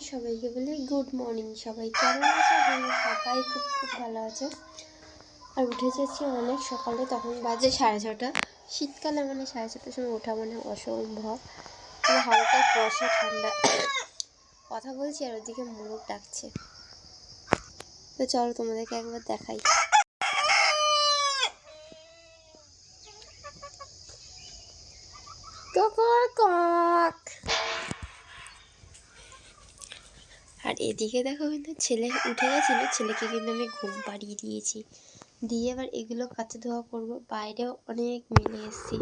সবাইকে বলি good morning. সবাই কেমন আছে? সবাই খুব খুব ভালো আছে। আর উঠে যাচ্ছি অনেক সকালে, তখন বাজে সাড়ে ছটা। শীতকালে মানে সাড়ে ছটার সময় ওঠা মানে অসম্ভব। মানে হালকা কুয়াশা, ঠান্ডা। কথা বলছি আর ওদিকে মুরগ ডাকছে। তো চলো তোমাদেরকে একবার দেখাই। আর এদিকে দেখো কিন্তু ছেলে উঠে গেছিল, ছেলেকে কিন্তু আমি ঘুম পাড়িয়ে দিয়েছি। দিয়ে এবার এগুলো কাঁচা ধোয়া করব। বাইরেও অনেক মেলে এসেছি।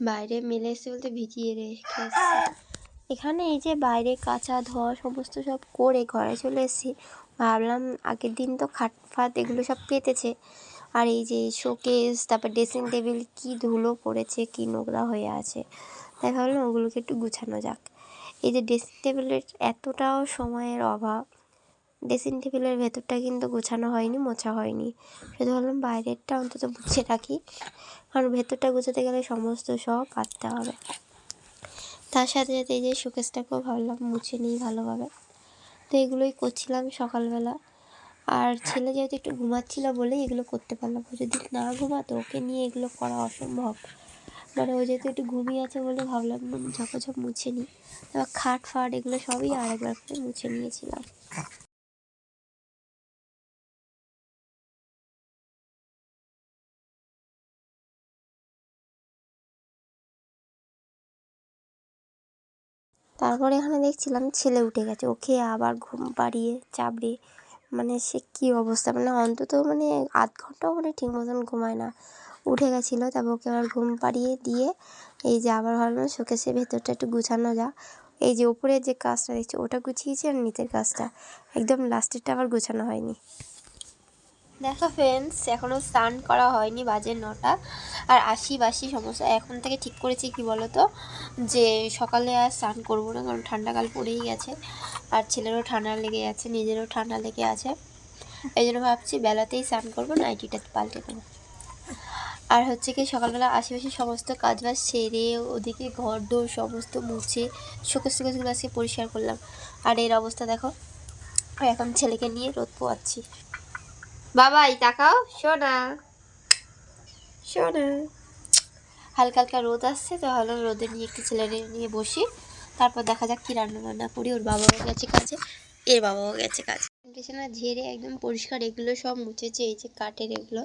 বাইরে মেলে এসেছি বলতে ভিজিয়ে রেখে এখানে এই যে বাইরে কাঁচা ধোয়া সমস্ত সব করে ঘরে চলে এসেছি। ভাবলাম আগের দিন তো খাট ফাট এগুলো সব পেতেছে আর এই যে শোকেস, তারপর ড্রেসিং টেবিল কী ধুলো পড়েছে, কী নোংরা হয়ে আছে। তাই ভাবলাম ওগুলোকে একটু গুছানো যাক। এই যে ড্রেসিং টেবিলের এতটাও সময়ের অভাব। ড্রেসিং টেবিলের ভেতরটা কিন্তু গোছানো হয়নি, মোছা হয়নি। শুধু ভাবলাম বাইরেরটা অন্তত মুছে রাখি। কারণ ভেতরটা গোছাতে গেলে সমস্ত সব পাততে হবে। তার সাথে সাথে এই যে শোকেসটাকেও ভাবলাম মুছে নিই ভালোভাবে। তো এগুলোই করছিলাম সকালবেলা। আর ছেলে যেহেতু একটু ঘুমাচ্ছিল বলেই এগুলো করতে পারলাম যদি না ঘুমাতো ওকে নিয়ে এগুলো করা অসম্ভব। মানে ও যেহেতু একটু ঘুমিয়ে আছে বলে ভাবলাম ঝপঝপ মুছে নিই। তারপর খাট ফাট এগুলো সবই আরেকবার করে মুছে নিয়েছিলাম। তারপরে এখানে দেখছিলাম ছেলে উঠে গেছে। ওকে আবার ঘুম পাড়িয়ে চাপড়ে মানে সে কী অবস্থা? মানে অন্তত মানে আধ ঘন্টাও মানে ঠিক মতন ঘুমায় না। উঠে গেছিল তারপর ওকে আবার ঘুম পাড়িয়ে দিয়ে এই যে আবার ভাবলাম শোকেসের ভেতরটা একটু গুছানো যা এই যে ওপরের যে কাজটা দেখছি, ওটা গুছিয়েছি আর নিচের কাজটা। একদম লাস্টেরটা আবার গোছানো হয়নি। দেখো ফ্রেন্ডস এখনও স্নান করা হয়নি বাজে নটা। আর আশি বাসি সমস্যা, এখন থেকে ঠিক করেছি কি বলো তো যে সকালে আর স্নান করব না, কারণ ঠান্ডাকাল পড়েই গেছে। আর ছেলেরও ঠান্ডা লেগে যাচ্ছে নিজেরও ঠান্ডা লেগে আছে। এই জন্য ভাবছি বেলাতেই স্নান করব, নাইটিটা পাল্টে দেবো আর হচ্ছে কি সকালবেলা আশেপাশে সমস্ত কাজবাজ সেরে ওদিকে ঘর দোর সমস্ত মুছে শোকেস টোকেসগুলো আজকে পরিষ্কার করলাম। আর এর অবস্থা দেখো এখন ছেলেকে নিয়ে রোদ পোয়াচ্ছি। বাবাই, তাকাও শোনা শোনা হালকা হালকা রোদ আসছে, তো ভালো রোদে নিয়ে একটু ছেলে নিয়ে বসি। তারপর দেখা যাক কী রান্না বান্না করি। ওর বাবাও গেছে কাজে, এর বাবাও গেছে কাজে। বিছানা ঝেড়ে একদম পরিষ্কার এগুলো সব মুছেছে, এই যে কাঠের এগুলো।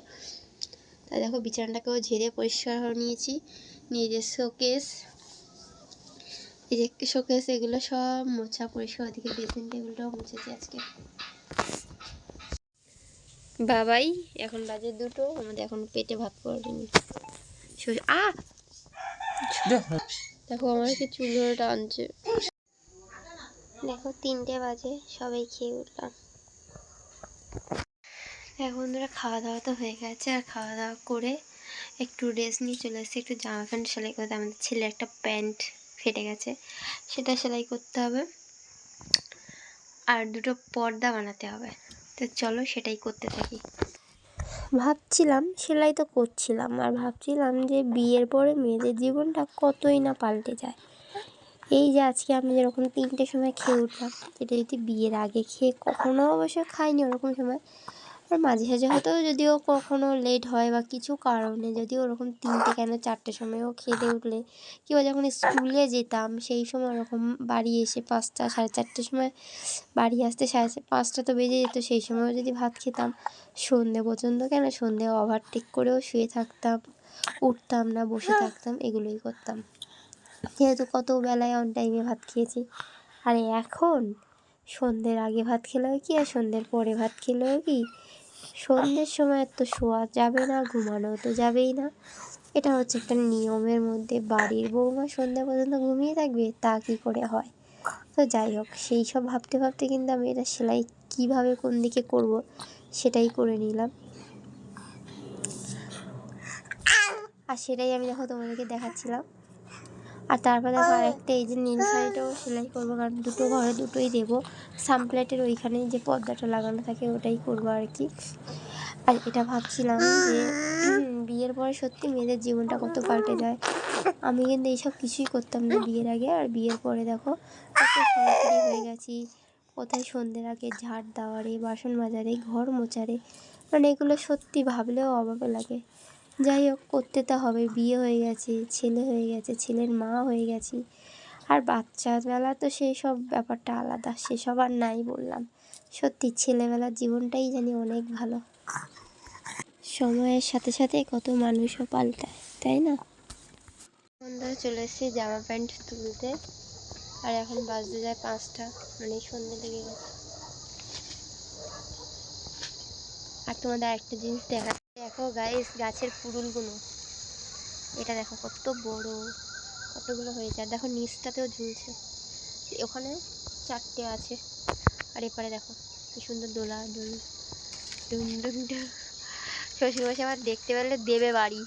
তাই দেখো বিছানাটাকেও ঝেড়ে পরিষ্কার করে নিয়েছি। নিয়ে যে শোকেস এই যে শোকেস এগুলো সব মোছা পরিষ্কার ওদিকে ড্রেসিং টেবিলটাও মুছেছি আজকে। বাবাই, এখন বাজে দুটো, আমাদের এখন পেটে ভাত পড়েনি আ! দেখো আমার কি চুল ধরে টানছে। দেখো তিনটে বাজে, সবাই খেয়ে উঠলাম। এখন ধরে খাওয়া দাওয়া তো হয়ে গেছে। আর খাওয়া দাওয়া করে একটু রেস্ট নিয়ে চলে এসেছি। একটু জামা প্যান্ট সেলাই করতে। আমাদের ছেলে একটা প্যান্ট ফেটে গেছে। সেটা সেলাই করতে হবে। আর দুটো পর্দা বানাতে হবে। তো চলো সেটাই করতে থাকি। ভাবছিলাম, সেলাই তো করছিলাম। আর ভাবছিলাম যে বিয়ের পরে মেয়েদের জীবনটা কতই না পাল্টে যায়। এই যে আজকে আমি যেরকম তিনটের সময় খেয়ে উঠলাম, এটা যদি বিয়ের আগে খেয়ে কখনো অবশ্য খাইনি ওরকম সময়। আর মাঝে, সাঝে হয়তো যদিও কখনো লেট হয় বা কিছু কারণে যদিও ওরকম তিনটে কেন চারটের সময়ও খেতে উঠলে, কিংবা যখন স্কুলে যেতাম, সেই সময় ওরকম বাড়ি এসে পাঁচটা, সাড়ে চারটের সময় বাড়ি আসতে সাড়ে পাঁচটা তো বেজে যেত, সেই সময়ও যদি ভাত খেতাম, সন্ধে পর্যন্ত কেন সন্ধে ওভারটেক করেও শুয়ে থাকতাম, উঠতাম না, বসে থাকতাম, এগুলোই করতাম। যেহেতু কত বেলায় অন টাইমে ভাত খেয়েছি, আর এখন সন্ধ্যের আগে ভাত খেলেও কি? আর সন্ধ্যের পরে ভাত খেলেও কি? সন্ধ্যের সময় তো শোয়া যাবে না ঘুমানো তো যাবেই না। এটা হচ্ছে একটা নিয়মের মধ্যে বাড়ির বৌমা সন্ধ্যা পর্যন্ত ঘুমিয়ে থাকবে, তা কী করে হয়? তো যাই হোক, সেই সব ভাবতে ভাবতে কিন্তু আমি এটা সেলাই কীভাবে কোন দিকে করব সেটাই করে নিলাম। আর সেটাই আমি দেখো তোমাদেরকে দেখাচ্ছিলাম। আর তারপর দেখো আরেকটা এই যে নীল শাড়িটাও সেলাই করব কারণ দুটো ঘরে দুটোই দেবো। সামপ্লেটের ওইখানে যে পর্দাটা লাগানো থাকে ওটাই করব আর কি। আর এটা ভাবছিলাম যে বিয়ের পরে সত্যি মেয়েদের জীবনটা কত পাল্টে যায়। আমি কিন্তু এইসব কিছুই করতাম না বিয়ের আগে। আর বিয়ের পরে দেখো কত সংসারী হয়ে গেছি। কোথায় সন্ধ্যের আগে ঝাড় দেওয়ারে বাসন মাজারে ঘর মোচারে মানে এগুলো সত্যি ভাবলেও অভাবে লাগে। যাই হোক, করতে তো হবে বিয়ে হয়ে গেছে, ছেলে হয়ে গেছে, ছেলের মা হয়ে গেছি। আর বাচ্চাবেলা তো সেই সব ব্যাপারটা আলাদা, সেসব আর নাই বললাম। সত্যি, ছেলেবেলার জীবনটাই জানি অনেক ভালো। সময়ের সাথে সাথে কত মানুষও পাল্টায়, তাই না? সন্ধ্যা চলে এসেছি জামা প্যান্ট তুলতে। আর এখন বাজতে যায় পাঁচটা মানে সন্ধ্যে লেগে গেছে। আর তোমাদের একটা জিনিস দেখা দেখো গাইস গাছের পুরুলগুলো। এটা দেখো কত বড়, কতগুলো হয়েছে। আর দেখো নিচটাতেও ঝুলছে। ওখানে চারটে আছে। আর এপারে দেখো কি সুন্দর দোলা, দুল ডুম ডুম শ্বশুরমশাই আবার দেখতে পেলে দেবে বাড়ি।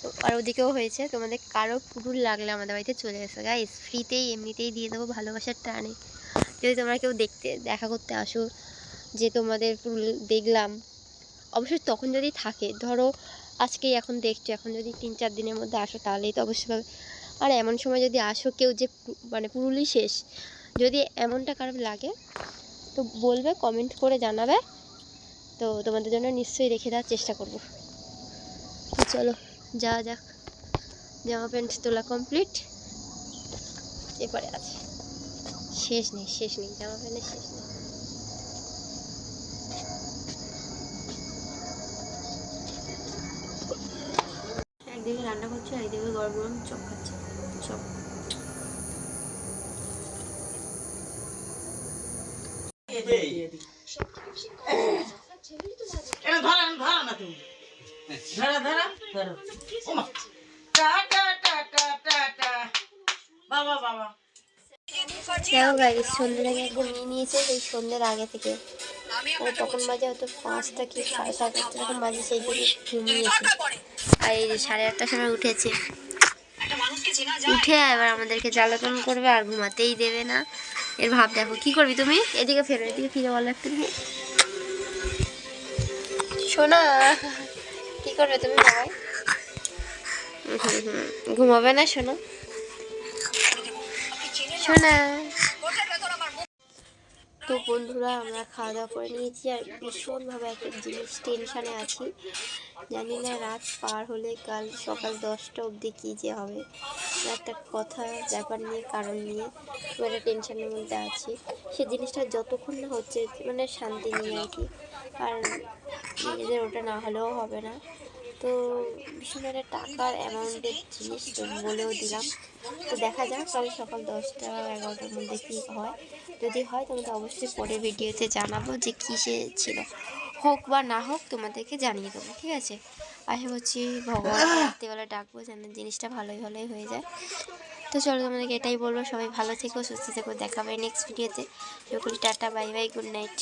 তো আর ওদিকেও হয়েছে। তোমাদের কারও পুরুল লাগলে আমাদের বাড়িতে চলে এসো। গাইস ফ্রিতেই এমনিতেই দিয়ে দেবো ভালোবাসার টানে। যদি তোমরা কেউ দেখতে, দেখা করতে আসো, যে তোমাদের পুরুল দেখলাম অবশ্যই তখন যদি থাকে, ধরো আজকেই এখন দেখছ, এখন যদি তিন চার দিনের মধ্যে আসো, তাহলেই তো অবশ্যই পাবে আর এমন সময় যদি আসো কেউ যে মানে পুরুলই শেষ, যদি এমনটা কারও লাগে, তো বলবে কমেন্ট করে জানাবে, তো তোমাদের জন্য নিশ্চয়ই রেখে দেওয়ার চেষ্টা করব। চলো, যাওয়া যাক, জামা প্যান্ট তোলা কমপ্লিট এরপরে আছে। শেষ নেই শেষ নেই, জামা প্যান্টের শেষ নেই। রান্না করছে আর একদিকে গরম গরম চপ খাচ্ছে। চপ। বাবা বাবা। সন্ধ্যের আগে নিয়েছে সেই সন্ধ্যের আগে থেকে তখন বাজে হয়তো পাঁচটা কি সাড়ে সাতটা এরকম বাজে সেই দিকে ঘুমিয়েছে আর এই যে সাড়ে আটটার সময় উঠেছে। উঠে এবার আমাদেরকে জ্বালাতন করবে আর ঘুমাতেই দেবে না। এর ভাব দেখো কি করবি তুমি? এদিকে ফেরো এদিকে ফিরে বলো একটু তুমি শোনা কি করবে তুমি বাবাই ঘুমাবে না শোনো। শোনা। তো বন্ধুরা, আমরা খাওয়া দাওয়া করে নিয়েছি আর ভীষণভাবে একটা জিনিস টেনশানে আছি। জানি না রাত পার হলে কাল সকাল দশটা অবধি কী যে হবে। একটা কথা, ব্যাপার নিয়ে, কারণ নিয়ে খুব একটা টেনশানের মধ্যে আছি। সে জিনিসটা যতক্ষণ না হচ্ছে মানে শান্তি নিয়ে আর কি। আর নিজেদের ওটা না হলেও হবে না। তো ভীষণ টাকার অ্যামাউন্টের জিনিস বলেও দিলাম। তো দেখা যাক, কাল সকাল দশটা, এগারোটার মধ্যে কী হয়। যদি হয় তোমাদের অবশ্যই পরে ভিডিওতে জানাব যে কিসে ছিল। হোক বা না হোক, তোমাদেরকে জানিয়ে দেবো, ঠিক আছে? আশা করছি ভগবান রাত্রিবেলা ডাকবো যেন জিনিসটা ভালোই ভালোই হয়ে যায়। তো চলো, তোমাদেরকে এটাই বলব, সবাই ভালো থেকো, সুস্থ থেকো দেখাবে নেক্সট ভিডিওতে সকল tata bye bye good night